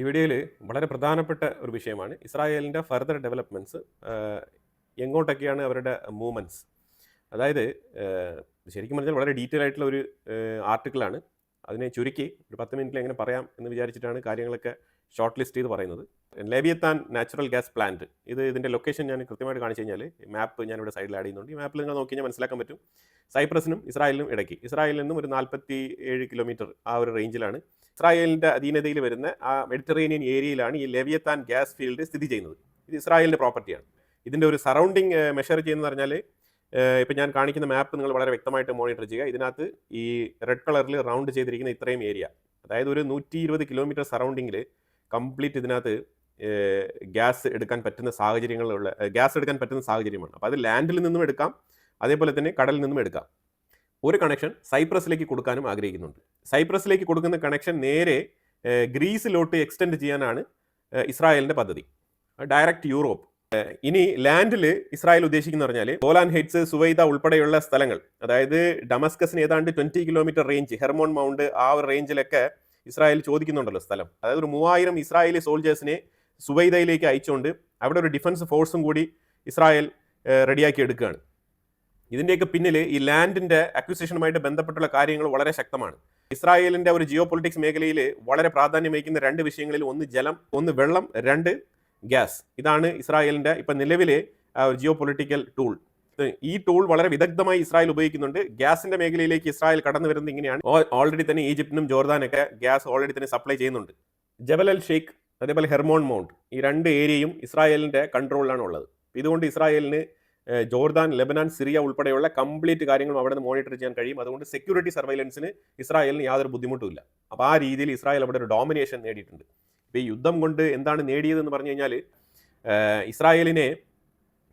ഈ വീഡിയോയിൽ വളരെ പ്രധാനപ്പെട്ട ഒരു വിഷയമാണ്. ഇസ്രായേലിന്റെ ഫർദർ ഡെവലപ്മെന്റ്സ് എങ്ങോട്ടൊക്കെയാണ് അവരുടെ മൂവ്മെന്റ്സ് അതായത് ശരിക്കും പറഞ്ഞാൽ വളരെ ഡീറ്റെയിൽ ആയിട്ടുള്ള ഒരു ആർട്ടിക്കിളാണ് അതിനെ ചുരുക്കി ഒരു പത്ത് മിനിറ്റിൽ എങ്ങനെ പറയാം എന്ന് വിചാരിച്ചിട്ടാണ് കാര്യങ്ങളൊക്കെ ഷോർട്ട് ലിസ്റ്റ് ചെയ്ത് പറയുന്നത്. ലേബിയത്താൻ നാച്ചുറൽ ഗ്യാസ് പ്ലാന്റ് ഇത് ഇതിന്റെ ലൊക്കേഷൻ ഞാൻ കൃത്യമായിട്ട് കാണിച്ചു കഴിഞ്ഞാൽ മാപ്പ് ഞാനിവിടെ സൈഡിൽ ആഡ് ചെയ്യുന്നുണ്ട്. ഈ മാപ്പിൽ നിങ്ങൾ നോക്കി കഴിഞ്ഞാൽ മനസ്സിലാക്കാൻ പറ്റും. സൈപ്രസിനും ഇസ്രായേലിനും ഇടയ്ക്ക്. ഇസ്രായേലിൽ നിന്നും ഒരു നാൽപ്പത്തി ഏഴ് കിലോമീറ്റർ ആ ഒരു റേഞ്ചിലാണ് ഇസ്രായേലിന്റെ അധീനതയിൽ വരുന്ന ആ മെഡിറ്ററേനിയൻ ഏരിയയിലാണ് ഈ ലെവിയത്താൻ ഗ്യാസ് ഫീൽഡ് സ്ഥിതി ചെയ്യുന്നത്. ഇത് ഇസ്രായേലിന്റെ പ്രോപ്പർട്ടിയാണ്. ഇതിന്റെ ഒരു സറൗണ്ടിങ് മെഷർ ചെയ്യുന്നത് പറഞ്ഞാൽ ഇപ്പം ഞാൻ കാണിക്കുന്ന മാപ്പ് നിങ്ങൾ വളരെ വ്യക്തമായിട്ട് മോണിറ്റർ ചെയ്യുക. ഇതിനകത്ത് ഈ റെഡ് കളറിൽ റൗണ്ട് ചെയ്തിരിക്കുന്ന ഇത്രയും ഏരിയ അതായത് ഒരു നൂറ്റി ഇരുപത് കിലോമീറ്റർ സറൗണ്ടിങ്ങിൽ കംപ്ലീറ്റ് ഇതിനകത്ത് ഗ്യാസ് എടുക്കാൻ പറ്റുന്ന സാഹചര്യങ്ങളുള്ള ഗ്യാസ് എടുക്കാൻ പറ്റുന്ന സാഹചര്യമാണ്. അപ്പോൾ അത് ലാൻഡിൽ നിന്നും എടുക്കാം. അതേപോലെ തന്നെ കടലിൽ നിന്നും എടുക്കാം. ഒരു കണക്ഷൻ സൈപ്രസിലേക്ക് കൊടുക്കാനും ആഗ്രഹിക്കുന്നുണ്ട്. സൈപ്രസിലേക്ക് കൊടുക്കുന്ന കണക്ഷൻ നേരെ ഗ്രീസിലോട്ട് എക്സ്റ്റെൻഡ് ചെയ്യാനാണ് ഇസ്രായേലിന്റെ പദ്ധതി. ഡയറക്റ്റ് യൂറോപ്പ് ഇനി ലാൻഡിൽ ഇസ്രായേൽ ഉദ്ദേശിക്കുന്ന പറഞ്ഞാൽ ഗോലാൻ ഹെയ്റ്റ്സ് സുവൈദ ഉൾപ്പെടെയുള്ള സ്ഥലങ്ങൾ അതായത് ഡമസ്കസിന് ഏതാണ്ട് twenty kilometre range Hermon mount ആ ഒരു റേഞ്ചിലൊക്കെ ഇസ്രായേൽ ചോദിക്കുന്നുണ്ടല്ലോ സ്ഥലം. അതായത് ഒരു മൂവായിരം ഇസ്രായേലി സോൾജേഴ്സിനെ സുവൈദയിലേക്ക് അയച്ചുകൊണ്ട് അവിടെ ഒരു ഡിഫൻസ് ഫോഴ്സും കൂടി ഇസ്രായേൽ റെഡിയാക്കി എടുക്കുകയാണ്. ഇതിന്റെയൊക്കെ പിന്നിൽ ഈ ലാൻഡിന്റെ അക്വിസിഷനുമായിട്ട് ബന്ധപ്പെട്ടുള്ള കാര്യങ്ങൾ വളരെ ശക്തമാണ്. ഇസ്രായേലിന്റെ ഒരു ജിയോ പൊളിറ്റിക്സ് മേഖലയിൽ വളരെ പ്രാധാന്യം വഹിക്കുന്ന രണ്ട് വിഷയങ്ങളിൽ ഒന്ന് ജലം ഒന്ന് വെള്ളം രണ്ട് ഗ്യാസ്. ഇതാണ് ഇസ്രായേലിന്റെ ഇപ്പം നിലവിലെ ജിയോ പൊളിറ്റിക്കൽ ടൂൾ. ഈ ടൂൾ വളരെ വിദഗ്ധമായി ഇസ്രായേൽ ഉപയോഗിക്കുന്നുണ്ട്. ഗ്യാസിന്റെ മേഖലയിലേക്ക് ഇസ്രായേൽ കടന്നു വരുന്നത് ഇങ്ങനെയാണ്. ഓൾറെഡി തന്നെ ഈജിപ്തിനും ജോർദാനൊക്കെ ഗ്യാസ് ഓൾറെഡി തന്നെ സപ്ലൈ ചെയ്യുന്നുണ്ട്. ജബൽ അൽ ഷെയ്ഖ് അതേപോലെ ഹെർമോൺ മൗണ്ട് ഈ രണ്ട് ഏരിയയും ഇസ്രായേലിന്റെ കൺട്രോളിലാണ് ഉള്ളത്. ഇതുകൊണ്ട് ഇസ്രായേലിന് ജോർദാൻ ലെബനാൻ സിറിയ ഉൾപ്പെടെയുള്ള കംപ്ലീറ്റ് കാര്യങ്ങളും അവിടെ നിന്ന് മോണിറ്റർ ചെയ്യാൻ കഴിയും. അതുകൊണ്ട് സെക്യൂരിറ്റി സർവൈലൻസിന് ഇസ്രായേലിന് യാതൊരു ബുദ്ധിമുട്ടുമില്ല. അപ്പോൾ ആ രീതിയിൽ ഇസ്രായേൽ അവിടെ ഒരു ഡോമിനേഷൻ നേടിയിട്ടുണ്ട്. ഇപ്പോൾ ഈ യുദ്ധം കൊണ്ട് എന്താണ് നേടിയതെന്ന് പറഞ്ഞു കഴിഞ്ഞാൽ ഇസ്രായേലിനെ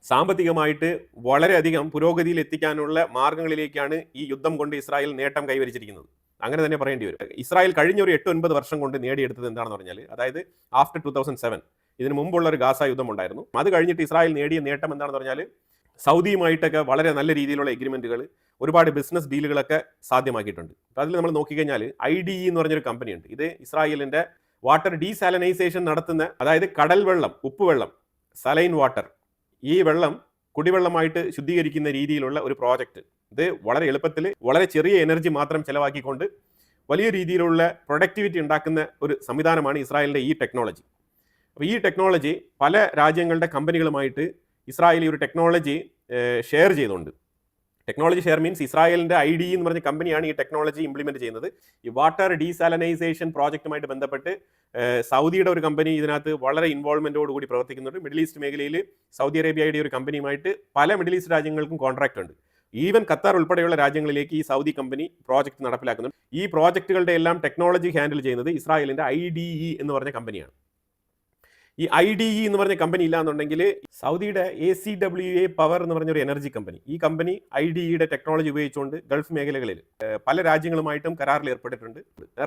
സാമ്പത്തികമായിട്ട് വളരെയധികം പുരോഗതിയിൽ എത്തിക്കാനുള്ള മാർഗങ്ങളിലേക്കാണ് ഈ യുദ്ധം കൊണ്ട് ഇസ്രായേൽ നേട്ടം കൈവരിച്ചിരിക്കുന്നത്. അങ്ങനെ തന്നെ പറയേണ്ടി വരും. ഇസ്രായേൽ കഴിഞ്ഞ ഒരു എട്ട് ഒൻപത് വർഷം കൊണ്ട് നേടിയെടുത്തത് എന്താണെന്ന് പറഞ്ഞാൽ അതായത് ആഫ്റ്റർ ടു തൗസൻഡ് സെവൻ ഇതിന് മുമ്പുള്ള ഒരു ഗാസ യുദ്ധം ഉണ്ടായിരുന്നു. അത് കഴിഞ്ഞിട്ട് ഇസ്രായേൽ നേടിയ നേട്ടം എന്താണെന്ന് പറഞ്ഞാൽ സൗദിയുമായിട്ടൊക്കെ വളരെ നല്ല രീതിയിലുള്ള എഗ്രിമെന്റുകൾ ഒരുപാട് ബിസിനസ് ഡീലുകളൊക്കെ സാധ്യമാക്കിയിട്ടുണ്ട്. അപ്പോൾ അതിൽ നമ്മൾ നോക്കിക്കഴിഞ്ഞാൽ ഐ ഡി ഇ എന്ന് പറഞ്ഞൊരു കമ്പനിയുണ്ട് ഇത് ഇസ്രായേലിന്റെ വാട്ടർ ഡീസാലനൈസേഷൻ നടത്തുന്ന അതായത് കടൽ വെള്ളം ഉപ്പുവെള്ളം സലൈൻ വാട്ടർ ഈ വെള്ളം കുടിവെള്ളമായിട്ട് ശുദ്ധീകരിക്കുന്ന രീതിയിലുള്ള ഒരു പ്രോജക്റ്റ് ഇത് വളരെ എളുപ്പത്തിൽ വളരെ ചെറിയ എനർജി മാത്രം ചിലവാക്കിക്കൊണ്ട് വലിയ രീതിയിലുള്ള പ്രൊഡക്ടിവിറ്റി ഉണ്ടാക്കുന്ന ഒരു സംവിധാനമാണ് ഇസ്രായേലിന്റെ ഈ ടെക്നോളജി അപ്പോൾ ഈ ടെക്നോളജി പല രാജ്യങ്ങളുടെ കമ്പനികളുമായിട്ട് ഇസ്രായേൽ ഈ ഒരു ടെക്നോളജി ഷെയർ ചെയ്തുണ്ട് ടെക്നോളജി ഷെയർ മീൻസ് ഇസ്രായേലിന്റെ ഐ ഡി എന്ന് പറഞ്ഞ കമ്പനിയാണ് ഈ ടെക്നോളജി ഇംപ്ലിമെന്റ് ചെയ്യുന്നത്. ഈ വാട്ടർ ഡീസാലനൈസേഷൻ പ്രോജക്റ്റുമായിട്ട് ബന്ധപ്പെട്ട് സൗദിയുടെ ഒരു കമ്പനി ഇതിനകത്ത് വളരെ ഇൻവോൾവ്മെന്റോട് കൂടി പ്രവർത്തിക്കുന്നുണ്ട്. മിഡിൽ ഈസ്റ്റ് മേഖലയിൽ സൗദി അറേബ്യയുടെ ഒരു കമ്പനിയുമായിട്ട് പല മിഡിൽ ഈസ്റ്റ് രാജ്യങ്ങൾക്കും കോൺട്രാക്റ്റ് ഉണ്ട്. ഈവൻ ഖത്താർ ഉൾപ്പെടെയുള്ള രാജ്യങ്ങളിലേക്ക് ഈ സൗദി കമ്പനി പ്രോജക്റ്റ് നടപ്പിലാക്കുന്നുണ്ട്. ഈ പ്രോജക്റ്റുകളുടെ എല്ലാം ടെക്നോളജി ഹാൻഡിൽ ചെയ്യുന്നത് ഇസ്രായേലിന്റെ ഐ ഡി ഇ എന്ന് പറഞ്ഞ കമ്പനിയാണ് ഈ ഐ ഡി ഇ എന്ന് പറഞ്ഞ കമ്പനി ഇല്ലാന്നുണ്ടെങ്കിൽ സൗദിയുടെ A C W A power എന്ന് പറഞ്ഞ ഒരു എനർജി കമ്പനി ഈ കമ്പനി ഐ ഡി ഇയുടെ ടെക്നോളജി ഉപയോഗിച്ചുകൊണ്ട് ഗൾഫ് മേഖലകളിൽ പല രാജ്യങ്ങളുമായിട്ടും കരാറിൽ ഏർപ്പെട്ടിട്ടുണ്ട്.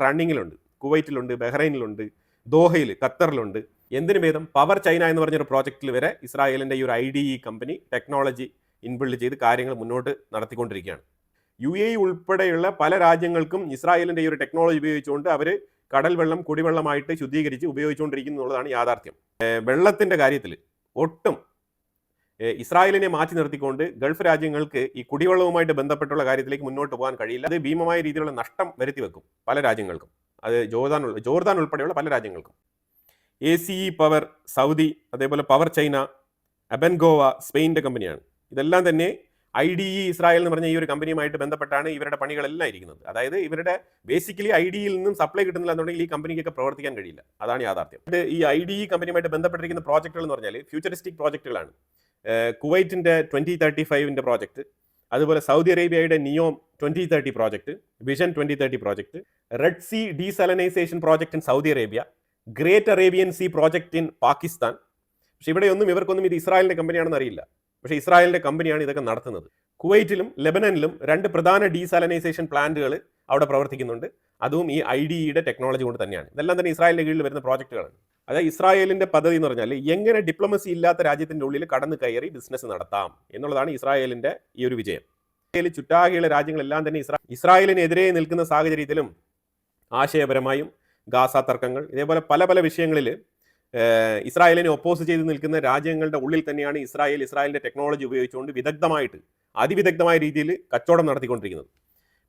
റണ്ണിങ്ങിലുണ്ട് കുവൈറ്റിലുണ്ട് ബഹ്റൈനിലുണ്ട് ദോഹയിൽ ഖത്തറിലുണ്ട്. എന്തിനു ഭേദം? പവർ ചൈന എന്ന് പറഞ്ഞൊരു പ്രോജക്റ്റിൽ വരെ ഇസ്രായേലിന്റെ ഈ ഒരു I D E company technology inbuild ചെയ്ത് കാര്യങ്ങൾ മുന്നോട്ട് നടത്തിക്കൊണ്ടിരിക്കുകയാണ്. യു എ ഉൾപ്പെടെയുള്ള പല രാജ്യങ്ങൾക്കും ഇസ്രായേലിന്റെ ഈ ഒരു ടെക്നോളജി ഉപയോഗിച്ചുകൊണ്ട് അവർ കടൽ വെള്ളം കുടിവെള്ളമായിട്ട് ശുദ്ധീകരിച്ച് ഉപയോഗിച്ചുകൊണ്ടിരിക്കുന്നു എന്നുള്ളതാണ് യാഥാർത്ഥ്യം വെള്ളത്തിന്റെ കാര്യത്തിൽ ഒട്ടും ഇസ്രായേലിനെ മാറ്റി നിർത്തിക്കൊണ്ട് ഗൾഫ് രാജ്യങ്ങൾക്ക് ഈ കുടിവെള്ളവുമായിട്ട് ബന്ധപ്പെട്ടുള്ള കാര്യത്തിലേക്ക് മുന്നോട്ട് പോകാൻ കഴിയില്ല. അത് ഭീമമായ രീതിയിലുള്ള നഷ്ടം വരുത്തി വെക്കും പല രാജ്യങ്ങൾക്കും. അത് ജോർദാൻ ജോർദാൻ ഉൾപ്പെടെയുള്ള പല രാജ്യങ്ങൾക്കും. A C E power Saudi അതേപോലെ പവർ ചൈന അബൻഗോവ സ്പെയിന്റെ കമ്പനിയാണ്. ഇതെല്ലാം തന്നെ ഐ ഡി ഇ ഇസ്രായേൽ എന്ന് പറഞ്ഞ ഈ ഒരു കമ്പനിയുമായിട്ട് ബന്ധപ്പെട്ടാണ് ഇവരുടെ പണികളെല്ലാം ഇരിക്കുന്നത്. അതായത് ഇവരുടെ ബേസിക്കലി ഐ ഡിയിൽ നിന്നും സപ്ലൈ കിട്ടുന്നില്ല എന്നുണ്ടെങ്കിൽ ഈ കമ്പനിക്കൊക്കെ പ്രവർത്തിക്കാൻ കഴിയില്ല. അതാണ് യാഥാർത്ഥ്യം. ഈ ഐ ഡി ഇ കമ്പനിയുമായിട്ട് ബന്ധപ്പെട്ടിരിക്കുന്ന പ്രോജക്റ്റുകൾ എന്ന് പറഞ്ഞാൽ ഫ്യൂച്ചറിസ്റ്റിക് പ്രോജക്റ്റുകളാണ് കുവൈറ്റിന്റെ ട്വന്റി തേർട്ടി ഫൈവിന്റെ പ്രോജക്റ്റ് അതുപോലെ സൗദി അറേബ്യയുടെ Neom twenty thirty project vision twenty thirty project red sea desalination project in Saudi Arabia great Arabian sea project in Pakistan. പക്ഷെ ഇവിടെയൊന്നും ഇവർക്കൊന്നും ഇത് ഇസ്രായേലിന്റെ കമ്പനിയാണെന്ന് അറിയില്ല. പക്ഷേ ഇസ്രായേലിന്റെ കമ്പനിയാണ് ഇതൊക്കെ നടത്തുന്നത്. കുവൈറ്റിലും ലെബനനിലും രണ്ട് പ്രധാന ഡീസാലനൈസേഷൻ പ്ലാന്റുകൾ അവിടെ പ്രവർത്തിക്കുന്നുണ്ട്. അതും ഈ ഐ ഡി ഇയുടെ ടെക്നോളജി കൊണ്ട് തന്നെയാണ്. ഇതെല്ലാം തന്നെ ഇസ്രായേലിന്റെ കീഴിൽ വരുന്ന പ്രോജക്റ്റുകളാണ്. അതായത് ഇസ്രായേലിന്റെ പദ്ധതി എന്ന് പറഞ്ഞാൽ എങ്ങനെ ഡിപ്ലോമസി ഇല്ലാത്ത രാജ്യത്തിന്റെ ഉള്ളിൽ കടന്നു കയറി ബിസിനസ് നടത്താം എന്നുള്ളതാണ് ഇസ്രായേലിന്റെ ഈ ഒരു വിജയം. ഇസ്രായേലിൽ ചുറ്റാകെയുള്ള രാജ്യങ്ങളെല്ലാം തന്നെ ഇസ്രാ ഇസ്രായേലിനെതിരെ നിൽക്കുന്ന സാഹചര്യത്തിലും ആശയപരമായും ഗാസ തർക്കങ്ങൾ ഇതേപോലെ പല പല വിഷയങ്ങളിൽ ഇസ്രായേലിനെ ഒപ്പോസ് ചെയ്ത് നിൽക്കുന്ന രാജ്യങ്ങളുടെ ഉള്ളിൽ തന്നെയാണ് ഇസ്രായേൽ ഇസ്രായേലിന്റെ ടെക്നോളജി ഉപയോഗിച്ചുകൊണ്ട് വിദഗ്ധമായിട്ട് അതിവിദഗ്ധമായ രീതിയിൽ കച്ചവടം നടത്തിക്കൊണ്ടിരിക്കുന്നത്.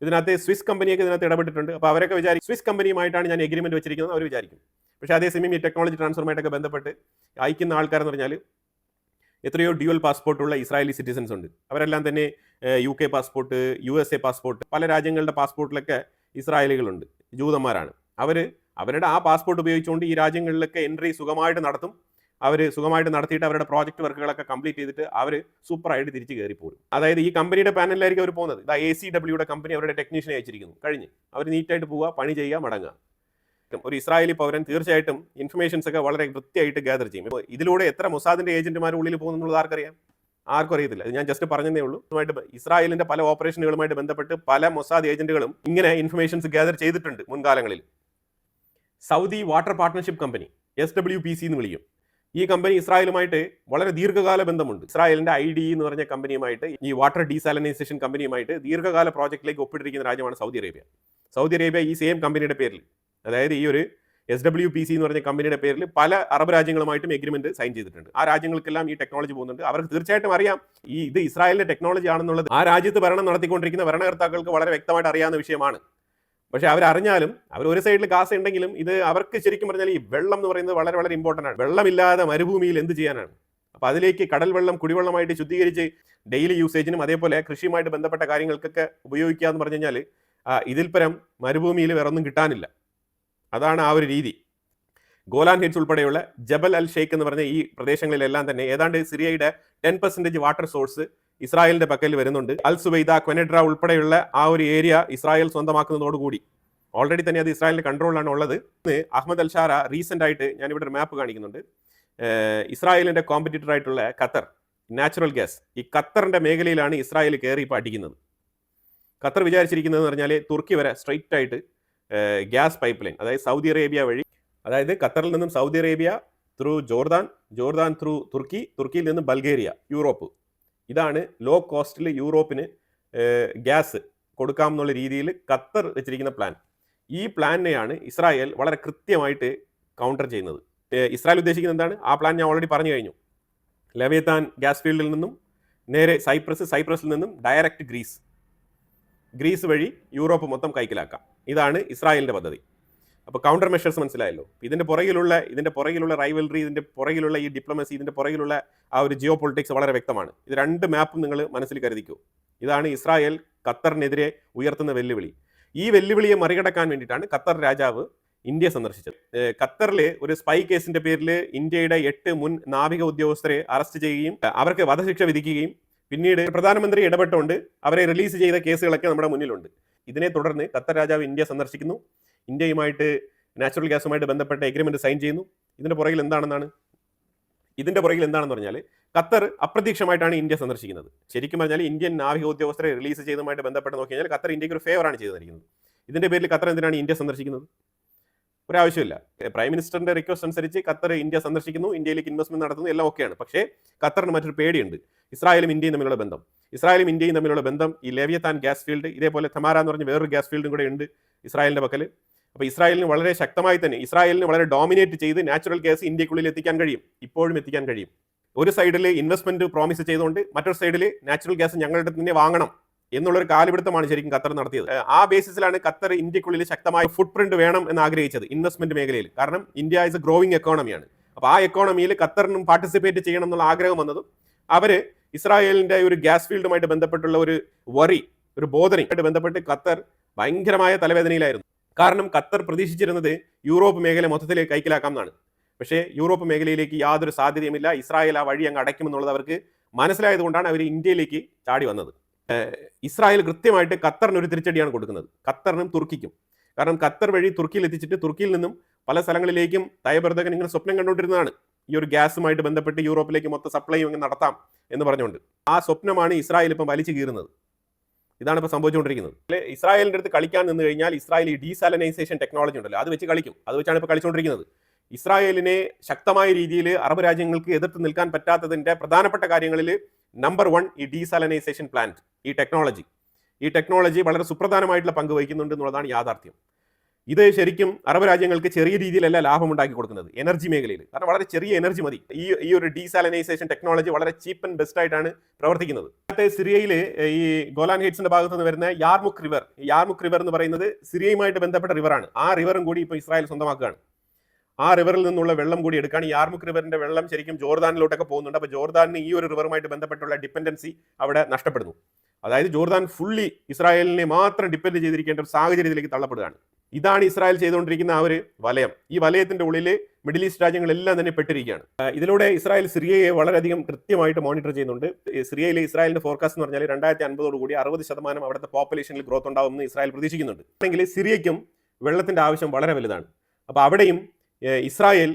ഇതിനകത്ത് സ്വിസ് കമ്പനിയൊക്കെ ഇതിനകത്ത് ഇടപെട്ടിട്ടുണ്ട്. അപ്പോൾ അവരൊക്കെ വിചാരിക്കും സ്വിസ് കമ്പനിയുമായിട്ടാണ് ഞാൻ എഗ്രിമെന്റ് വെച്ചിരിക്കുന്നത്. അവർ വിചാരിക്കും. പക്ഷേ അതേസമയം ഈ ടെക്നോളജി ട്രാൻസ്ഫറുമായിട്ടൊക്കെ ബന്ധപ്പെട്ട് അയക്കുന്ന ആൾക്കാരെന്ന് പറഞ്ഞാൽ എത്രയോ ഡ്യുവൽ പാസ്പോർട്ടുള്ള ഇസ്രായേലി സിറ്റിസൻസ് ഉണ്ട്. അവരെല്ലാം തന്നെ U K passport U S A passport പല രാജ്യങ്ങളുടെ പാസ്പോർട്ടിലൊക്കെ ഇസ്രായേലികളുണ്ട്. ജൂതന്മാരാണ്. അവർ അവരുടെ ആ പാസ്പോർട്ട് ഉപയോഗിച്ചുകൊണ്ട് ഈ രാജ്യങ്ങളിലൊക്കെ എൻട്രി സുഖമായിട്ട് നടത്തും. അവർ സുഖമായിട്ട് നടത്തിയിട്ട് അവരുടെ പ്രോജക്റ്റ് വർക്കുകളൊക്കെ കംപ്ലീറ്റ് ചെയ്തിട്ട് അവർ സൂപ്പറായിട്ട് തിരിച്ച് കയറി പോകും അതായത് ഈ കമ്പനിയുടെ പാനലിലായിരിക്കും അവർ പോകുന്നത്. ഇതാ എ സി ഡബ്ല്യൂടെ കമ്പനി അവരുടെ ടെക്നീഷ്യനെ അയച്ചിരിക്കുന്നു. കഴിഞ്ഞ്. അവർ നീറ്റായിട്ട് പോവുക പണി ചെയ്യുക മടങ്ങുക. ഒരു ഇസ്രായേലി പൗരൻ തീർച്ചയായിട്ടും ഇൻഫർമേഷൻസ് ഒക്കെ വളരെ വൃത്തിയായിട്ട് ഗ്യാദർ ചെയ്യും. ഇപ്പോൾ ഇതിലൂടെ എത്ര മൊസാദിന്റെ ഏജന്റുമാർ ഉള്ളിൽ പോകുന്നുള്ളത് ആർക്കറിയാം? ആർക്കും അറിയത്തില്ല. ഞാൻ ജസ്റ്റ് പറഞ്ഞതേ ഉള്ളൂ. ഇതുമായിട്ട് ഇസ്രായേലിന്റെ പല ഓപ്പറേഷനുകളുമായിട്ട് ബന്ധപ്പെട്ട് പല മൊസാദ് ഏജന്റുകളും ഇങ്ങനെ ഇൻഫർമേഷൻസ് ഗ്യാദർ ചെയ്തിട്ടുണ്ട് മുൻകാലങ്ങളിൽ. Saudi water partnership company S W P C എന്ന് വിളിക്കും. ഈ കമ്പനി ഇസ്രായേലുമായിട്ട് വളരെ ദീർഘകാല ബന്ധമുണ്ട്. ഇസ്രായേലിന്റെ ഐ ഡി എന്ന് പറഞ്ഞ കമ്പനിയുമായിട്ട് ഈ വാട്ടർ ഡീസാലനൈസേഷൻ കമ്പനിയുമായിട്ട് ദീർഘകാല പ്രോജക്റ്റിലേക്ക് ഒപ്പിട്ടിരിക്കുന്ന രാജ്യമാണ് സൗദി അറേബ്യ. സൗദി അറേബ്യ ഈ സെയിം കമ്പനിയുടെ പേരിൽ അതായത് ഈ ഒരു എസ് ഡബ്ല്യു പി സി എന്ന് പറഞ്ഞ കമ്പനിയുടെ പേരിൽ പല അറബ് രാജ്യങ്ങളുമായിട്ടും എഗ്രിമെന്റ് സൈൻ ചെയ്തിട്ടുണ്ട്. ആ രാജ്യങ്ങൾക്കെല്ലാം ഈ ടെക്നോളജി പോകുന്നുണ്ട്. അവർക്ക് തീർച്ചയായിട്ടും അറിയാം ഈ ഇത് ഇസ്രായേലിന്റെ ടെക്നോളജി ആണെന്നുള്ളത് ആ രാജ്യത്ത് ഭരണം നടത്തിക്കൊണ്ടിരിക്കുന്ന ഭരണകർത്താക്കൾക്ക് വളരെ വ്യക്തമായിട്ട് അറിയാവുന്ന വിഷയമാണ്. പക്ഷെ അവരറിഞ്ഞാലും അവർ ഒരു സൈഡിൽ കാസ് ഉണ്ടെങ്കിലും ഇത് അവർക്ക് ശരിക്കും പറഞ്ഞാൽ ഈ വെള്ളം എന്ന് പറയുന്നത് വളരെ വളരെ ഇമ്പോർട്ടന്റ് ആണ്. വെള്ളമില്ലാതെ മരുഭൂമിയിൽ എന്ത് ചെയ്യാനാണ്? അപ്പോൾ അതിലേക്ക് കടൽ വെള്ളം കുടിവെള്ളമായിട്ട് ശുദ്ധീകരിച്ച് ഡെയിലി യൂസേജിനും അതേപോലെ കൃഷിയുമായിട്ട് ബന്ധപ്പെട്ട കാര്യങ്ങൾക്കൊക്കെ ഉപയോഗിക്കുക എന്ന് പറഞ്ഞു കഴിഞ്ഞാൽ ഇതിൽ പരം മരുഭൂമിയിൽ വേറെ ഒന്നും കിട്ടാനില്ല. അതാണ് ആ ഒരു രീതി. ഗോലാൻ ഹിറ്റ്സ് ഉൾപ്പെടെയുള്ള ജബൽ അൽ ഷെയ്ഖ് എന്ന് പറഞ്ഞ ഈ പ്രദേശങ്ങളിലെല്ലാം തന്നെ ഏതാണ്ട് സിറിയയുടെ ടെൻ പെർസെന്റേജ് വാട്ടർ സോഴ്സ് ഇസ്രായേലിന്റെ പക്കൽ വരുന്നുണ്ട്. അൽ സുബൈദ ക്വനഡ്ര ഉൾപ്പെടെയുള്ള ആ ഒരു ഏരിയ ഇസ്രായേൽ സ്വന്തമാക്കുന്നതോടുകൂടി. ഓൾറെഡി തന്നെ അത് ഇസ്രായേലിന്റെ കൺട്രോളിലാണ് ഉള്ളത്. അഹമ്മദ് അൽ ഷാറ റീസെന്റ് ആയിട്ട് ഞാനിവിടെ ഒരു മാപ്പ് കാണിക്കുന്നുണ്ട്. ഇസ്രായേലിന്റെ കോമ്പറ്റീറ്റർ ആയിട്ടുള്ള ഖത്തർ നാച്ചുറൽ ഗ്യാസ് ഈ ഖത്തറിന്റെ മേഖലയിലാണ് ഇസ്രായേൽ കയറി ഇപ്പോൾ അടിക്കുന്നത്. ഖത്തർ വിചാരിച്ചിരിക്കുന്നത് എന്ന് പറഞ്ഞാൽ തുർക്കി വരെ സ്ട്രൈറ്റ് ആയിട്ട് ഗ്യാസ് പൈപ്പ് ലൈൻ അതായത് സൗദി അറേബ്യ വഴി അതായത് ഖത്തറിൽ നിന്നും Saudi Arabia through Jordan Jordan through Turkey തുർക്കിയിൽ നിന്നും ബൾഗേറിയ യൂറോപ്പ്. ഇതാണ് ലോ കോസ്റ്റിൽ യൂറോപ്പിന് ഗ്യാസ് കൊടുക്കാം എന്നുള്ള രീതിയിൽ ഖത്തർ വെച്ചിരിക്കുന്ന പ്ലാൻ ഈ പ്ലാനിനെയാണ് ഇസ്രായേൽ വളരെ കൃത്യമായിട്ട് കൗണ്ടർ ചെയ്യുന്നത്. ഇസ്രായേൽ ഉദ്ദേശിക്കുന്നത് എന്താണ്? ആ പ്ലാൻ ഞാൻ ഓൾറെഡി പറഞ്ഞു കഴിഞ്ഞു. ലെവേത്താൻ ഗ്യാസ് ഫീൽഡിൽ നിന്നും നേരെ സൈപ്രസ് സൈപ്രസിൽ നിന്നും ഡയറക്റ്റ് ഗ്രീസ് ഗ്രീസ് വഴി യൂറോപ്പ് മൊത്തം കൈക്കലാക്കാം. ഇതാണ് ഇസ്രായേലിന്റെ പദ്ധതി. അപ്പോൾ കൗണ്ടർ മെഷേഴ്സ് മനസ്സിലായല്ലോ. ഇതിന്റെ പുറകിലുള്ള ഇതിന്റെ പുറകിലുള്ള റൈവൽറി ഇതിന്റെ പുറകിലുള്ള ഈ ഡിപ്ലോമസി ഇതിന്റെ പുറകിലുള്ള ആ ഒരു ജിയോ പൊളിറ്റിക്സ് വളരെ വ്യക്തമാണ്. ഇത് രണ്ട് മാപ്പും നിങ്ങൾ മനസ്സിൽ കരുതിക്കൂ. ഇതാണ് ഇസ്രായേൽ ഖത്തറിനെതിരെ ഉയർത്തുന്ന വെല്ലുവിളി. ഈ വെല്ലുവിളിയെ മറികടക്കാൻ വേണ്ടിയിട്ടാണ് ഖത്തർ രാജാവ് ഇന്ത്യ സന്ദർശിച്ചത്. ഖത്തറിൽ ഒരു സ്പൈ കേസിന്റെ പേരിൽ ഇന്ത്യയുടെ എട്ട് മുൻ നാവിക ഉദ്യോഗസ്ഥരെ അറസ്റ്റ് ചെയ്യുകയും അവർക്ക് വധശിക്ഷ വിധിക്കുകയും പിന്നീട് പ്രധാനമന്ത്രി ഇടപെട്ടുകൊണ്ട് അവരെ റിലീസ് ചെയ്ത കേസുകളൊക്കെ നമ്മുടെ മുന്നിലുണ്ട്. ഇതിനെ തുടർന്ന് ഖത്തർ രാജാവ് ഇന്ത്യ സന്ദർശിക്കുന്നു. ഇന്ത്യയുമായിട്ട് നാച്ചുറൽ ഗ്യാസുമായിട്ട് ബന്ധപ്പെട്ട എഗ്രിമെന്റ് സൈൻ ചെയ്യുന്നു. ഇതിന്റെ പുറകിൽ എന്താണെന്നാണ്? ഇതിന്റെ പുറകിൽ എന്താണെന്ന് പറഞ്ഞാൽ ഖത്തർ അപ്രതീക്ഷമായിട്ടാണ് ഇന്ത്യ സന്ദർശിക്കുന്നത്. ശരിക്കും പറഞ്ഞാൽ ഇന്ത്യൻ നാവിക ഉദ്യോഗസ്ഥരെ റിലീസ് ചെയ്തതുമായിട്ട് ബന്ധപ്പെട്ട് നോക്കി കഴിഞ്ഞാൽ ഖത്തർ ഇന്ത്യയ്ക്ക് ഒരു ഫേവറാണ് ചെയ്തിരിക്കുന്നത് ഇതിന്റെ പേരിൽ ഖത്തർ എന്തിനാണ് ഇന്ത്യ സന്ദർശിക്കുന്നത്? ഒരാവശ്യമില്ല പ്രൈം മിനിസ്റ്ററിന്റെ റിക്വസ്റ്റ് അനുസരിച്ച് ഖത്തർ ഇന്ത്യ സന്ദർശിക്കുന്നു ഇന്ത്യയിലേക്ക് ഇൻവെസ്റ്റ്മെന്റ് നടത്തുന്നു എല്ലാം ഒക്കെയാണ്. പക്ഷേ ഖത്തറിന് മറ്റൊരു പേടിയുണ്ട്. ഇസ്രായേലും ഇന്ത്യയും തമ്മിലുള്ള ബന്ധം. ഇസ്രായേലും ഇന്ത്യയും തമ്മിലുള്ള ബന്ധം ഈ ലേവിയത്താൻ ഗ്യാസ് ഫീൽഡ് ഇതേപോലെ തമാര എന്ന് പറഞ്ഞ വേറൊരു ഗ്യാസ് ഫീൽഡും കൂടെ ഉണ്ട് ഇസ്രായേലിന്റെ പക്കൽ അപ്പോൾ ഇസ്രായേലിന് വളരെ ശക്തമായി തന്നെ ഇസ്രായേലിന് വളരെ ഡോമിനേറ്റ് ചെയ്ത് നാച്ചുറൽ ഗ്യാസ് ഇന്ത്യക്കുള്ളിൽ എത്തിക്കാൻ കഴിയും ഇപ്പോഴും എത്തിക്കാൻ കഴിയും. ഒരു സൈഡിൽ ഇൻവെസ്റ്റ്മെന്റ് പ്രോമിസ് ചെയ്തുകൊണ്ട് മറ്റൊരു സൈഡിൽ നാച്ചുറൽ ഗ്യാസ് ഞങ്ങളുടെ തന്നെ വാങ്ങണം എന്നുള്ളൊരു കാലപിടുത്തമാണ് ശരിക്കും ഖത്തർ നടത്തിയത്. ആ ബേസിസിലാണ് ഖത്തർ ഇന്ത്യക്കുള്ളിൽ ശക്തമായ ഫുട് പ്രിന്റ് വേണം എന്ന് ആഗ്രഹിച്ചത് ഇൻവെസ്റ്റ്മെന്റ് മേഖലയിൽ. കാരണം ഇന്ത്യ ഇസ് എ ഗ്രോയിങ് എക്കോണമിയാണ് അപ്പോൾ ആ എക്കോണമിയിൽ ഖത്തറിനും പാർട്ടിസിപ്പേറ്റ് ചെയ്യണം എന്നുള്ള ആഗ്രഹം വന്നതും അവർ ഇസ്രായേലിന്റെ ഒരു ഗ്യാസ് ഫീൽഡുമായിട്ട് ബന്ധപ്പെട്ടുള്ള ഒരു വറി ഒരു ബോധനയുമായിട്ട് ബന്ധപ്പെട്ട് ഖത്തർ ഭയങ്കരമായ തലവേദനയിലായിരുന്നു. കാരണം ഖത്തർ പ്രതീക്ഷിച്ചിരുന്നത് യൂറോപ്പ് മേഖല മൊത്തത്തിൽ കൈക്കലാക്കാം എന്നാണ് പക്ഷേ യൂറോപ്പ് മേഖലയിലേക്ക് യാതൊരു സാധ്യതയുമില്ല. ഇസ്രായേൽ ആ വഴി അങ്ങ് അടയ്ക്കുമെന്നുള്ളത് അവർക്ക് മനസ്സിലായതുകൊണ്ടാണ് അവർ ഇന്ത്യയിലേക്ക് ചാടി വന്നത്. ഇസ്രായേൽ കൃത്യമായിട്ട് ഖത്തറിന് ഒരു തിരിച്ചടിയാണ് കൊടുക്കുന്നത്. ഖത്തറിനും തുർക്കിക്കും. കാരണം ഖത്തർ വഴി തുർക്കിയിൽ എത്തിച്ചിട്ട് തുർക്കിയിൽ നിന്നും പല സ്ഥലങ്ങളിലേക്കും തയ്യബർദ്ധകൻ ഇങ്ങനെ സ്വപ്നം കണ്ടുകൊണ്ടിരുന്നതാണ്. ഈ ഒരു ഗ്യാസുമായിട്ട് ബന്ധപ്പെട്ട് യൂറോപ്പിലേക്ക് മൊത്തം സപ്ലൈ ഇങ്ങനെ നടത്താം എന്ന് പറഞ്ഞുകൊണ്ട്. ആ സ്വപ്നമാണ് ഇസ്രായേൽ ഇപ്പം വലിച്ചു കീറുന്നത്. ഇതാണ് ഇപ്പോൾ സംഭവിച്ചുകൊണ്ടിരിക്കുന്നത് ഇസ്രായേലിന്റെ അടുത്ത് കളിക്കാൻ നിന്ന് കഴിഞ്ഞാൽ ഇസ്രായേൽ ഈ ഡീസാലനൈസേഷൻ ടെക്നോളജി ഉണ്ടല്ലോ അത് വെച്ച് കളിക്കും. അത് വെച്ചാണ് ഇപ്പോൾ കളിച്ചുകൊണ്ടിരിക്കുന്നത്. ഇസ്രായേലിനെ ശക്തമായ രീതിയിൽ അറബ് രാജ്യങ്ങൾക്ക് എതിർത്ത് നിൽക്കാൻ പറ്റാത്തതിന്റെ പ്രധാനപ്പെട്ട കാര്യങ്ങളിൽ നമ്പർ വൺ ഈ ഡീസാലനൈസേഷൻ പ്ലാന്റ് ഈ ടെക്നോളജി ഈ ടെക്നോളജി വളരെ സുപ്രധാനമായിട്ടുള്ള പങ്ക് വഹിക്കുന്നുണ്ട് എന്നുള്ളതാണ് യാഥാർത്ഥ്യം. ഇത് ശരിക്കും അറബ് രാജ്യങ്ങൾക്ക് ചെറിയ രീതിയിലല്ല ലാഭം ഉണ്ടാക്കി കൊടുക്കുന്നത് എനർജി മേഖലയിൽ. കാരണം വളരെ ചെറിയ എനർജി മതി. ഈ ഈ ഒരു ഡീസാലനൈസേഷൻ ടെക്നോളജി വളരെ ചീപ്പ് ആൻഡ് ബെസ്റ്റ് ആയിട്ടാണ് പ്രവർത്തിക്കുന്നത്. സിറിയയിൽ ഈ ഗോലാൻ ഹൈറ്റ്സിന്റെ ഭാഗത്ത് നിന്ന് വരുന്ന യാർമുക് റിവർ യാർമുക് റിവർ എന്ന് പറയുന്നത് സിറിയയുമായിട്ട് ബന്ധപ്പെട്ട റിവറാണ്. ആ റിവറും കൂടി ഇപ്പോൾ ഇസ്രായേൽ സ്വന്തമാക്കുകയാണ്. ആ റിവറിൽ നിന്നുള്ള വെള്ളം കൂടി എടുക്കുകയാണ് ഈ യാർമുഖ് റിവറിന്റെ വെള്ളം ശരിക്കും ജോർദാനിലോട്ടൊക്കെ പോകുന്നുണ്ട്. അപ്പോൾ ജോർദാനിന് ഈ ഒരു റിവറുമായിട്ട് ബന്ധപ്പെട്ടുള്ള ഡിപ്പെൻഡൻസി അവിടെ നഷ്ടപ്പെടുന്നു. അതായത് ജോർദാൻ ഫുള്ളി ഇസ്രായേലിനെ മാത്രം ഡിപ്പെൻഡ് ചെയ്തിരിക്കേണ്ട ഒരു സാഹചര്യത്തിലേക്ക് തള്ളപ്പെടുകയാണ്. ഇതാണ് ഇസ്രായേൽ ചെയ്തുകൊണ്ടിരിക്കുന്ന ആ ഒരു വലയം. ഈ വലയത്തിന്റെ ഉള്ളിൽ മിഡിൽ ഈസ്റ്റ് രാജ്യങ്ങളെല്ലാം തന്നെ പെട്ടിരിക്കുകയാണ്. ഇതിലൂടെ ഇസ്രായേൽ സിറിയയെ വളരെയധികം കൃത്യമായിട്ട് മോണിറ്റർ ചെയ്യുന്നുണ്ട്. സിറിയയിലെ ഇസ്രായേലിന്റെ ഫോർകാസ്റ്റ് എന്ന് പറഞ്ഞാൽ രണ്ടായിരത്തി അൻപതോട് കൂടി അറുപത് ശതമാനം അവിടുത്തെ പോപ്പുലേഷനിൽ ഗ്രോത്ത് ഉണ്ടാവുമെന്ന് ഇസ്രായേൽ പ്രതീക്ഷിക്കുന്നുണ്ട്. അല്ലെങ്കിൽ സിറിയയ്ക്കും വെള്ളത്തിന്റെ ആവശ്യം വളരെ വലുതാണ്. അപ്പോൾ അവിടെയും ഇസ്രായേൽ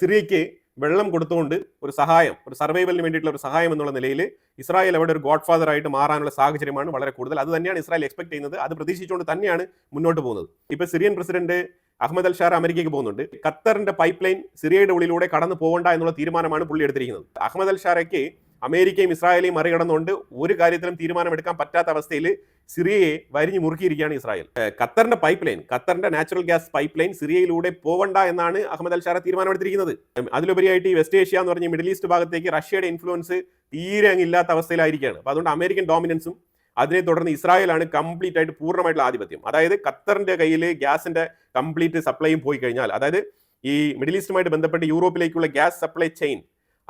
സിറിയയ്ക്ക് വെള്ളം കൊടുത്തുകൊണ്ട് ഒരു സഹായം ഒരു സർവൈവലിന് വേണ്ടിയിട്ടുള്ള ഒരു സഹായം എന്നുള്ള നിലയിൽ ഇസ്രായേൽ അവിടെ ഒരു ഗോഡ് ഫാദർ ആയിട്ട് മാറാനുള്ള സാഹചര്യമാണ് വളരെ കൂടുതൽ. അത് തന്നെയാണ് ഇസ്രായേൽ എക്സ്പെക്ട് ചെയ്യുന്നത്. അത് പ്രതീക്ഷിച്ചുകൊണ്ട് തന്നെയാണ് മുന്നോട്ട് പോകുന്നത്. ഇപ്പൊ Syrian president Ahmed al Sharaa അമേരിക്കയ്ക്ക് പോകുന്നുണ്ട്. ഖത്തറിന്റെ പൈപ്പ് ലൈൻ സിറിയയുടെ ഉള്ളിലൂടെ കടന്നു പോകണ്ട എന്നുള്ള തീരുമാനമാണ് പുള്ളി എടുത്തിരിക്കുന്നത്. അഹമ്മദ് അൽ ഷാറയ്ക്ക് അമേരിക്കയും ഇസ്രായേലിയും മറികടന്നുകൊണ്ട് ഒരു കാര്യത്തിലും തീരുമാനമെടുക്കാൻ പറ്റാത്ത അവസ്ഥയിൽ സിറിയയെ വരിഞ്ഞു മുറുക്കിയിരിക്കുകയാണ് ഇസ്രായേൽ. ഖത്തറിന്റെ പൈപ്പ് ലൈൻ ഖത്തറിന്റെ നാച്ചുറൽ ഗ്യാസ് പൈപ്പ് ലൈൻ സിറിയയിലൂടെ പോവണ്ട എന്നാണ് അഹമ്മദ് അൽ ഷാറ തീരുമാനമെടുത്തിരിക്കുന്നത്. അതിലുപരിയായിട്ട് ഈ വെസ്റ്റ് ഏഷ്യ എന്ന് പറഞ്ഞ മിഡിൽ ഈസ്റ്റ് ഭാഗത്തേക്ക് റഷ്യയുടെ ഇൻഫ്ലുവൻസ് തീരെ അങ്ങ് ഇല്ലാത്ത അവസ്ഥയിലായിരിക്കുകയാണ്. അപ്പോൾ അതുകൊണ്ട് അമേരിക്കൻ ഡോമിനൻസും അതിനെ തുടർന്ന് ഇസ്രായേലാണ് കംപ്ലീറ്റ് ആയിട്ട് പൂർണമായിട്ടുള്ള ആധിപത്യം. അതായത് ഖത്തറിന്റെ കയ്യിൽ ഗ്യാസിന്റെ കംപ്ലീറ്റ് സപ്ലൈയും പോയി കഴിഞ്ഞാൽ അതായത് ഈ മിഡിൽ ഈസ്റ്റുമായിട്ട് ബന്ധപ്പെട്ട് യൂറോപ്പിലേക്കുള്ള ഗ്യാസ് സപ്ലൈ ചെയിൻ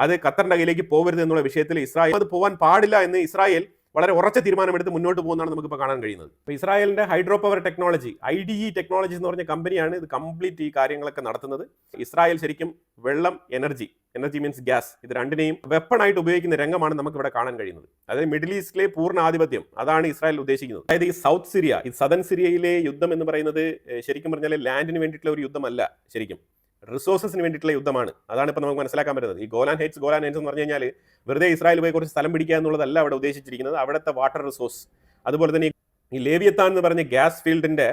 അത് ഖത്തറിന്റെ കയ്യിലേക്ക് പോകരുത് എന്നുള്ള വിഷയത്തിൽ ഇസ്രായേൽ അത് പോകാൻ പാടില്ല എന്ന് ഇസ്രായേൽ വളരെ ഉറച്ച തീരുമാനമെടുത്ത് മുന്നോട്ട് പോകുന്നതാണ് നമുക്കിപ്പോൾ കാണാൻ കഴിയുന്നത്. ഇപ്പോൾ ഇസ്രായേലിന്റെ hydro power technology I D E technology എന്ന് പറഞ്ഞ കമ്പനിയാണ് ഇത് കംപ്ലീറ്റ് ഈ കാര്യങ്ങളൊക്കെ നടത്തുന്നത്. ഇസ്രായേൽ ശരിക്കും വെള്ളം എനർജി എനർജി മീൻസ് ഗ്യാസ് ഇത് രണ്ടിനെയും വെപ്പണായിട്ട് ഉപയോഗിക്കുന്ന രംഗമാണ് നമുക്ക് ഇവിടെ കാണാൻ കഴിയുന്നത്. അതായത് മിഡിൽ ഈസ്റ്റിലെ പൂർണ ആധിപത്യം അതാണ് ഇസ്രായേൽ ഉദ്ദേശിക്കുന്നത്. അതായത് ഈ സൗത്ത് സിറിയ ഈ സദൻ സിറിയയിലെ യുദ്ധം എന്ന് പറയുന്നത് ശരിക്കും പറഞ്ഞാൽ ലാൻഡിന് വേണ്ടിയിട്ടുള്ള ഒരു യുദ്ധമല്ല ശരിക്കും. റിസോഴ്സസിന് വേണ്ടിയിട്ടുള്ള യുദ്ധമാണ്. അതാണ് ഇപ്പോൾ നമുക്ക് മനസ്സിലാക്കാൻ പറ്റുന്നത്. ഈ ഗോലാൻ ഹൈറ്റ്സ് ഗോലാൻ ഹൈറ്റ്സ് എന്ന് പറഞ്ഞു കഴിഞ്ഞാൽ വെറുതെ ഇസ്രായേൽ പോയി കുറച്ച് സ്ഥലം പിടിക്കുക എന്നുള്ളതല്ല അവിടെ ഉദ്ദേശിച്ചിരിക്കുന്നത്. അവിടുത്തെ വാട്ടർ റിസോഴ്സ് അതുപോലെ തന്നെ ഈ ലേവിയത്താൻ എന്ന് പറഞ്ഞ ഗ്യാസ് ഫീൽഡിന്റെ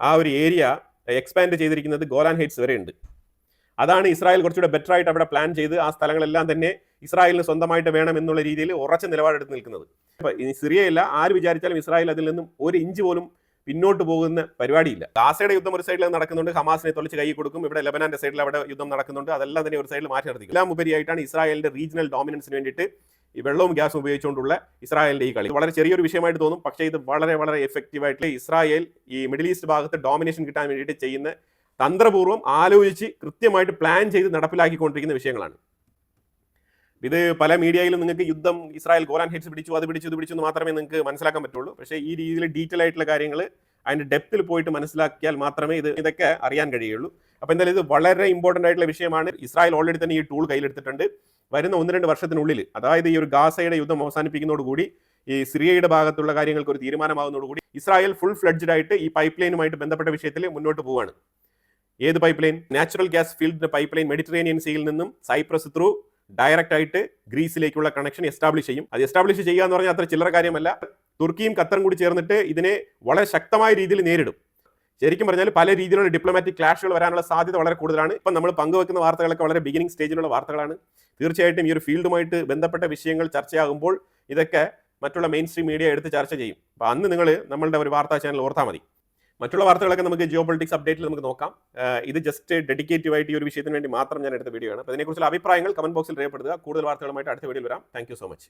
ആ ഒരു ഏരിയ എക്സ്പാൻഡ് ചെയ്തിരിക്കുന്നത് ഗോലാൻ ഹൈറ്റ്സ് വരെ ഉണ്ട്. അതാണ് ഇസ്രായേൽ കുറച്ചുകൂടെ ബെറ്റർ ആയിട്ട് അവിടെ പ്ലാൻ ചെയ്ത് ആ സ്ഥലങ്ങളെല്ലാം തന്നെ ഇസ്രായേലിന് സ്വന്തമായിട്ട് വേണം എന്നുള്ള രീതിയിൽ ഉറച്ച നിലപാടെടുത്ത് നിൽക്കുന്നത്. ഈ സിറിയയല്ല ആര് വിചാരിച്ചാലും ഇസ്രായേൽ അതിൽ നിന്നും ഒരു ഇഞ്ച് പോലും പിന്നോട്ട് പോകുന്ന പരിപാടിയില്ല. ഗാസയുടെ യുദ്ധം ഒരു സൈഡിൽ നടക്കുന്നുണ്ട് ഹമാസിനെ തൊളിച്ച് കൈ കൊടുക്കും. ഇവിടെ ലെബനാന്റെ സൈഡിൽ അവിടെ യുദ്ധം നടക്കുന്നുണ്ട്. അതെല്ലാം തന്നെ ഒരു സൈഡിൽ മാറ്റി നിർത്തിക്കും. എല്ലാം ഉപരിയായിട്ടാണ് ഇസ്രായേലിന്റെ റീജിയണൽ ഡോമിനൻസിന് വേണ്ടിയിട്ട് ഈ വെള്ളവും ഗ്യാസും ഉപയോഗിച്ചുകൊണ്ടുള്ള ഇസ്രായേലിന്റെ ഈ കളി. വളരെ ചെറിയൊരു വിഷയമായിട്ട് തോന്നും. പക്ഷേ ഇത് വളരെ വളരെ എഫക്റ്റീവ് ആയിട്ട് ഇസ്രായേൽ ഈ മിഡിൽ ഈസ്റ്റ് ഭാഗത്ത് ഡോമിനേഷൻ കിട്ടാൻ വേണ്ടിയിട്ട് ചെയ്യുന്ന തന്ത്രപൂർവം ആലോചിച്ച് കൃത്യമായിട്ട് പ്ലാൻ ചെയ്ത് നടപ്പിലാക്കിക്കൊണ്ടിരിക്കുന്ന വിഷയങ്ങളാണ്. ഇത് പല മീഡിയയിലും നിങ്ങൾക്ക് യുദ്ധം ഇസ്രായേൽ ഗോലാൻ ഹെഡ്സ് പിടിച്ചു അത് പിടിച്ചു ഇത് പിടിച്ചു എന്ന് മാത്രമേ നിങ്ങൾക്ക് മനസ്സിലാക്കാൻ പറ്റുള്ളൂ. പക്ഷേ ഈ രീതിയിൽ ഡീറ്റെയിൽ ആയിട്ടുള്ള കാര്യങ്ങൾ അതിന്റെ ഡെപ്തിൽ പോയിട്ട് മനസ്സിലാക്കിയാൽ മാത്രമേ ഇത് ഇതൊക്കെ അറിയാൻ കഴിയുള്ളൂ. അപ്പോൾ എന്തായാലും ഇത് വളരെ ഇമ്പോർട്ടന്റ് ആയിട്ടുള്ള വിഷയമാണ്. ഇസ്രായേൽ ഓൾറെഡി തന്നെ ഈ ടൂൾ കയ്യിലെടുത്തിട്ടുണ്ട്. വരുന്ന ഒന്ന് രണ്ട് വർഷത്തിനുള്ളിൽ അതായത് ഈ ഒരു ഗാസയുടെ യുദ്ധം അവസാനിപ്പിക്കുന്നതോടുകൂടി ഈ സിറിയയുടെ ഭാഗത്തുള്ള കാര്യങ്ങൾക്ക് ഒരു തീരുമാനമാകുന്നതോടുകൂടി ഇസ്രായേൽ ഫുൾ ഫ്ലഡ്ജഡ് ആയിട്ട് ഈ പൈപ്പ് ലൈനുമായിട്ട് ബന്ധപ്പെട്ട വിഷയത്തിൽ മുന്നോട്ട് പോവുകയാണ്. ഏത് പൈപ്പ് ലൈൻ നാച്ചുറൽ ഗ്യാസ് ഫീൽഡിന്റെ പൈപ്പ് ലൈൻ മെഡിറ്ററേനിയൻ സീയിൽ നിന്നും സൈപ്രസ് ത്രൂ ഡയറക്റ്റ് ആയിട്ട് ഗ്രീസിലേക്കുള്ള കണക്ഷൻ എസ്റ്റാബ്ലിഷ് ചെയ്യും. അത് എസ്റ്റാബ്ലിഷ് ചെയ്യുക എന്ന് പറഞ്ഞാൽ അത്ര ചില്ലറ കാര്യമല്ല. തുർക്കിയും ഖത്തറും കൂടി ചേർന്നിട്ട് ഇതിനെ വളരെ ശക്തമായ രീതിയിൽ നേരിടും. ശരിക്കും പറഞ്ഞാൽ പല രീതിയിലുള്ള ഡിപ്ലോമാറ്റിക് ക്ലാഷുകൾ വരാനുള്ള സാധ്യത വളരെ കൂടുതലാണ്. ഇപ്പം നമ്മൾ പങ്കുവെക്കുന്ന വാർത്തകളൊക്കെ വളരെ ബിഗിനിങ് സ്റ്റേജിലുള്ള വാർത്തകളാണ്. തീർച്ചയായിട്ടും ഈ ഒരു ഫീൽഡുമായിട്ട് ബന്ധപ്പെട്ട വിഷയങ്ങൾ ചർച്ചയാകുമ്പോൾ ഇതൊക്കെ മറ്റുള്ള മെയിൻ സ്ട്രീം മീഡിയ എടുത്ത് ചർച്ച ചെയ്യും. അപ്പോൾ അന്ന് നിങ്ങൾ നമ്മളുടെ ഒരു വാർത്താ ചാനൽ ഓർത്താൽ മതി. മറ്റുള്ള വാർത്തകളൊക്കെ നമുക്ക് ജിയോ പൊളിറ്റിക്സ് അപ്ഡേറ്റിൽ നമുക്ക് നോക്കാം. ഇത് ജസ്റ്റ് ഡെഡിക്കേറ്റീവ് ആയിട്ട് ഈ ഒരു വിഷയത്തിന് വേണ്ടി മാത്രം ഞാൻ എടുത്ത വീഡിയോ ആണ്. അതിനെക്കുറിച്ചുള്ള അഭിപ്രായങ്ങൾ കമന്റ് ബോക്സിൽ രേഖപ്പെടുത്തുക. കൂടുതൽ വാർത്തകളുമായിട്ട് അടുത്ത വീഡിയോയിൽ വരാം. Thank so much